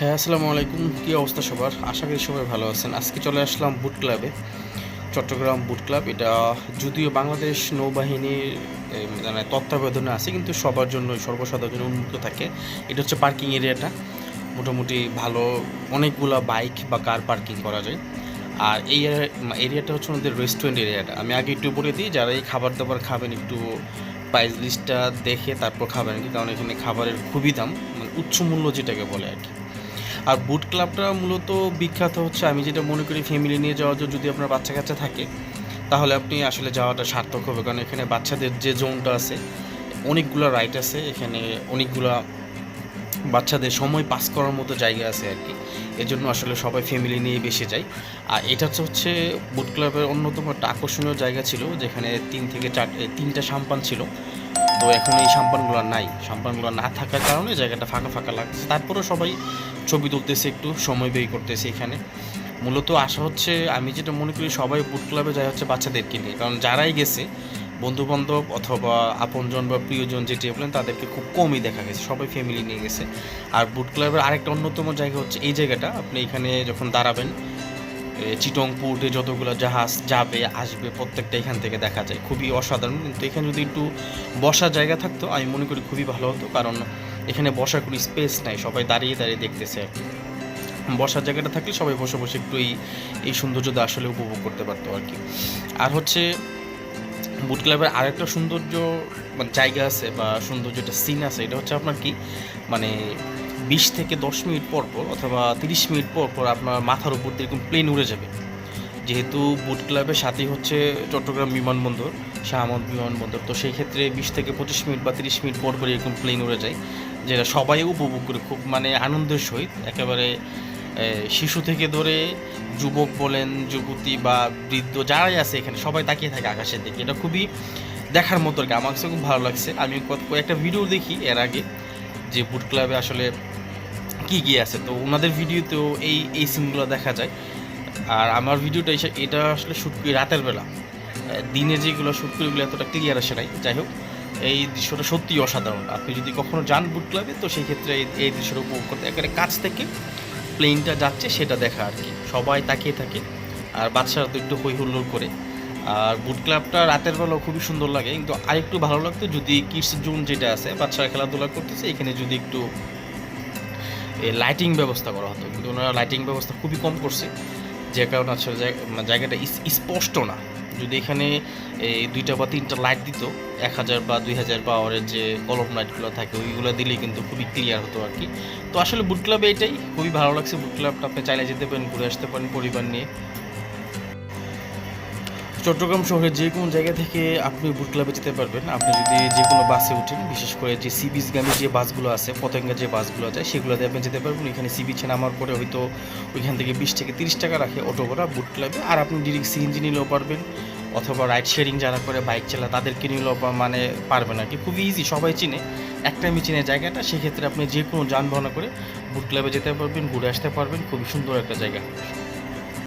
হ্যাঁ আসসালামু আলাইকুম। কী অবস্থা সবার? আশা করি সবাই ভালো আছেন। আজকে চলে আসলাম বুট ক্লাবে, চট্টগ্রাম বুট ক্লাব। এটা যদিও বাংলাদেশ নৌবাহিনীর মানে তত্ত্বাবধানে আছে, কিন্তু সবার জন্য, সর্বসাধারণের জন্য উন্মুক্ত থাকে। এটা হচ্ছে পার্কিং এরিয়াটা। মোটামুটি ভালো, অনেকগুলো বাইক বা কার পার্কিং করা যায়। আর এই এরিয়াটা হচ্ছে আমাদের রেস্টুরেন্ট এরিয়াটা। আমি আগে একটু বলে দিই, যারা এই খাবার দাবার খাবেন, একটু প্রাইস লিস্টটা দেখে তারপর খাবেন কারণ এখানে খাবারের খুবই দাম মানে উচ্চ মূল্য যেটাকে বলে আর কি। আর বুট ক্লাবটা মূলত বিখ্যাত হচ্ছে, আমি যেটা মনে করি ফ্যামিলি নিয়ে যাওয়ার জন্য যদি আপনার বাচ্চা কাচ্চা থাকে, তাহলে আপনি আসলে যাওয়াটা সার্থক হবে। কারণ এখানে বাচ্চাদের যে জোনটা আছে, অনেকগুলো রাইড আছে, এখানে অনেকগুলা বাচ্চাদের সময় পাস করার মতো জায়গা আছে আর কি। এজন্য আসলে সবাই ফ্যামিলি নিয়ে বেশি যায়। আর এটা হচ্ছে বুট ক্লাবের অন্যতম একটা আকর্ষণীয় জায়গা ছিল, যেখানে তিন থেকে চার তিনটা সাম্পান ছিল। তো এখন এই সাম্পানগুলো নাই। সাম্পানগুলো না থাকার কারণে জায়গাটা ফাঁকা ফাঁকা লাগছে। তারপরেও সবাই ছবি তুলতেছে একটু, সময় ব্যয় করতেছি এখানে। মূলত আশা হচ্ছে, আমি যেটা মনে করি সবাই বুট ক্লাবে যায় হচ্ছে বাচ্চাদেরকে নিয়ে। কারণ যারাই গেছে বন্ধু বান্ধব অথবা আপনজন বা প্রিয়জন যেটি বলেন তাদেরকে খুব কমই দেখা গেছে। সবাই ফ্যামিলি নিয়ে গেছে। আর বুট ক্লাবের আরেকটা অন্যতম জায়গা হচ্ছে এই জায়গাটা। আপনি এখানে যখন দাঁড়াবেন চিটং পোর্টে যতগুলো জাহাজ যাবে, আসবে, প্রত্যেকটা এখান থেকে দেখা যায়। খুবই অসাধারণ। কিন্তু এখানে যদি একটু বসার জায়গা থাকতো, আমি মনে করি খুবই ভালো হতো। কারণ এখানে বসার কোনো স্পেস নাই, সবাই দাঁড়িয়ে দাঁড়িয়ে দেখতেছে। আর কি বসার জায়গাটা থাকলে সবাই বসে বসে একটু এই এই সৌন্দর্যটা আসলে উপভোগ করতে পারতো আর কি। আর হচ্ছে বুট ক্লাবের আরেকটা সৌন্দর্য মানে জায়গা আছে বা সৌন্দর্য একটা সিন আছে, এটা হচ্ছে আপনার কি মানে বিশ থেকে দশ মিনিট পর পর অথবা তিরিশ মিনিট পর পর আপনার মাথার উপর দিয়ে এরকম প্লেন উড়ে যাবে। যেহেতু বুট ক্লাবের সাথেই হচ্ছে চট্টগ্রাম বিমানবন্দর শাহ আহমদ বিমানবন্দর, তো সেই ক্ষেত্রে বিশ থেকে পঁচিশ মিনিট বা তিরিশ মিনিট পর পর এরকম প্লেন উড়ে যায়। যেটা সবাই উপভোগ করে, খুব মানে আনন্দের সহিত। একেবারে শিশু থেকে ধরে যুবক বলেন, যুবতী বা বৃদ্ধ যারাই আছে এখানে, সবাই তাকিয়ে থাকে আকাশের দিকে। এটা খুবই দেখার মতো আর কি। আমার কাছে খুব ভালো লাগছে। আমি কয়েকটা ভিডিও দেখি এর আগে, যে বুট ক্লাবে আসলে কি কি আছে। তো ওনাদের ভিডিওতেও এই এই সিনগুলো দেখা যায়। আর আমার ভিডিওটা এটা আসলে শ্যুট করি রাতের বেলা। দিনে যেগুলো শ্যুট এতটা ক্লিয়ার আসে নাই। যাই হোক এই দৃশ্যটা সত্যিই অসাধারণ। আপনি যদি কখনো যান বুট ক্লাবে তো সেই ক্ষেত্রে এই দৃশ্যটা উপভোগ করতে একেবারে কাছ থেকে প্লেনটা যাচ্ছে, সেটা দেখা আর কি। সবাই তাকিয়ে থাকে। আর বাচ্চারা তো একটু হই হুল্লোড় করে। আর বুট ক্লাবটা রাতের বেলা খুবই সুন্দর লাগে। কিন্তু আরেকটু ভালো লাগতো যদি কিডস জোন যেটা আছে বাচ্চারা খেলাধুলা করতেছে, এখানে যদি একটু লাইটিং ব্যবস্থা করা হতো। কিন্তু ওনারা লাইটিং ব্যবস্থা খুবই কম করছে। যে কারণে আসলে জায়গাটা স্পষ্ট না। যদি এখানে এই দুইটা বা তিনটা লাইট দিত, এক হাজার বা দুই হাজার পাওয়ারের যে কলম লাইটগুলো থাকে, ওইগুলো দিলেই কিন্তু খুবই ক্লিয়ার হতো আর কি। তো আসলে বুট ক্লাবে এটাই, খুবই ভালো লাগছে বুট ক্লাবটা আপনি চাইলে যেতে পারেন, ঘুরে আসতে পারেন পরিবার নিয়ে। চট্টগ্রাম শহরের যে কোনো জায়গা থেকে আপনি বুট ক্লাবে যেতে পারবেন। আপনি যদি যে কোনো বাসে উঠেন, বিশেষ করে যে সি বিচগামী যে বাসগুলো আছে, পতেঙ্গা যে বাসগুলো যায়, সেগুলোতে আপনি যেতে পারবেন। এখানে সি বিচে নামার পরে হয়তো ওইখান থেকে বিশ থেকে তিরিশ টাকা রাখে অটো ভাড়া বুট ক্লাবে আর আপনি ডিরেক্ট সিএনজি নিলেও পারবেন, অথবা রাইড শেয়ারিং যারা করে বাইক চালা, তাদেরকে নিলেও মানে পারবেন আর কি। খুবই ইজি সবাই চিনে। একটা আমি চিনে জায়গাটা, সেক্ষেত্রে আপনি যে কোনো যানবাহন করে বুট ক্লাবে যেতে পারবেন, ঘুরে আসতে পারবেন। খুবই সুন্দর একটা জায়গা।